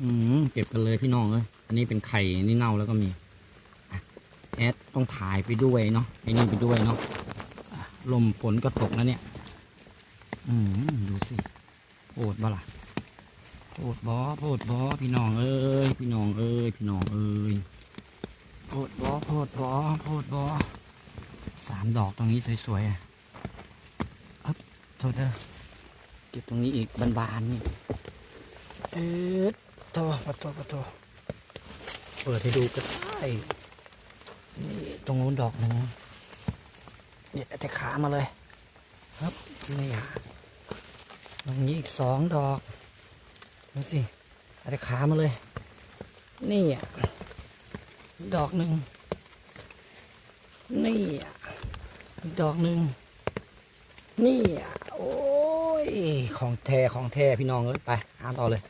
อืมเก็บกันเลยพี่น้องเอ้ยอันนี้เป็นไข่นี่เน่าแล้วก็มีอะแอดต้องถ่ายไปด้วยเนาะไอ้นี่ไปด้วยเนาะลมฝนก็ตกแล้วเนี่ย อืมดูสิโอดบ่ล่ะโอดบอโอดบอพี่น้องเอ้ยพี่น้องเอ้ยพี่น้องเอ้ยโอดบอโอดบอโอดบอสามดอกตรงนี้สวยๆอะอ๊บโทษเด้อเก็บตรงนี้อีกบานๆนี่เอ๊ะ โตปะโตปะโตเปิดให้ดูก็ได้นี่ตรงนู้นดอกหนึ่งเนี่ยแต่ขามาเลย ครับนี่อะตรงนี้อีกสองดอกดูสิอาแต่ขามาเลย นี่อะดอกหนึ่งนี่อะดอกหนึ่งนี่อะโอ้ยของแท้ของแท้พี่น้องเอ้ยไปหาต่อเลย